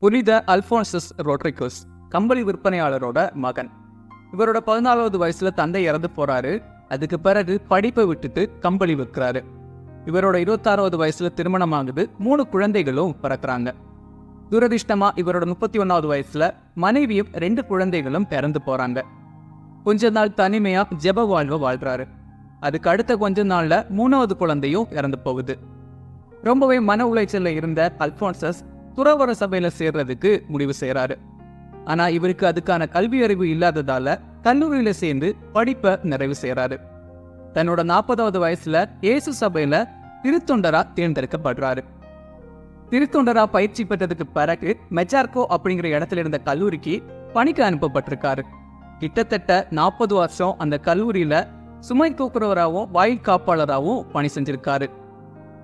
புனித Alphonsus Rodrigues கம்பளி விற்பனையாளரோட மகன். இவரோட பதினாலாவது வயசுல தந்தை இறந்து போறாரு. அதுக்கு பிறகு படிப்பை விட்டுட்டு கம்பளி விற்கிறாரு. இவரோட இருபத்தாறாவது வயசுல திருமணம் ஆகுது. மூணு குழந்தைகளும் பிறக்கிறாங்க. துரதிர்ஷ்டமா இவரோட முப்பத்தி ஒன்னாவது வயசுல மனைவியும் ரெண்டு குழந்தைகளும் பிறந்து போறாங்க. கொஞ்ச நாள் தனிமையா ஜெப வாழ்வை வாழ்றாரு. அதுக்கு அடுத்த கொஞ்ச நாள்ல மூணாவது குழந்தையும் இறந்து போகுது. ரொம்பவே மன உளைச்சல்ல இருந்த அல்போன்சஸ் துறவர சபையில சேர்றதுக்கு முடிவு செய்கிறாரு ஆனா இவருக்கு அதுக்கான கல்வி அறிவு இல்லாததால கல்லூரியில சேர்ந்து படிப்பை நிறைவு செய்கிறாரு தன்னோட நாற்பதாவது வயசுல இயேசு சபையில திருத்தொண்டரா தேர்ந்தெடுக்கப்படுறாரு. திருத்தொண்டரா பயிற்சி பெற்றதுக்கு பிறகு மெஜார்கோ அப்படிங்கிற இடத்துல இருந்த கல்லூரிக்கு பணிக்கு அனுப்பப்பட்டிருக்காரு. கிட்டத்தட்ட நாற்பது வருஷம் அந்த கல்லூரியில சுமை தூக்குறவராகவும் வாயில் காப்பாளராகவும் பணி செஞ்சிருக்காரு.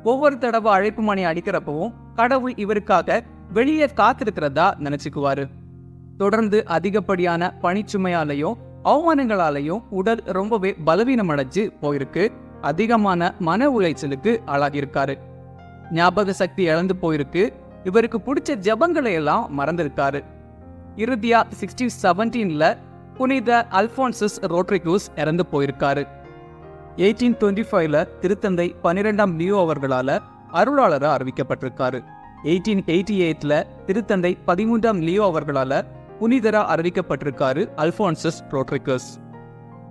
ஒவ்வொரு தடவை அழைப்பு மணி அடிக்கிறப்பவும் கடவுள் இவருக்காக வெளியே காத்திருக்கிறதா நினைச்சுக்குவாரு. தொடர்ந்து அதிகப்படியான பணிச்சுமையாலையும் அவமானங்களாலையும் உடல் ரொம்பவே பலவீனம் அடைஞ்சு போயிருக்கு. அதிகமான மன உளைச்சலுக்கு ஆளாகியிருக்காரு. ஞாபக சக்தி இழந்து போயிருக்கு. இவருக்கு பிடிச்ச ஜபங்களை எல்லாம் மறந்திருக்காரு. இறுதியா சிக்ஸ்டி செவன்டீன்ல புனித அல்போன்சஸ் ரோட்ரிகூஸ் இறந்து போயிருக்காரு. எயிட்டீன் டுவெண்ட்டி ஃபைவ்ல திருத்தந்தை பன்னிரெண்டாம் நியூ அவர்களால அருளாளராக அறிவிக்கப்பட்டிருக்காரு. எயிட்டீன் எயிட்டி எயிட்ல திருத்தந்தை பதிமூன்றாம் லியோ அவர்களால புனிதரா அறிவிக்கப்பட்டிருக்காரு அல்போன்சஸ் ரோட்ரிகஸ்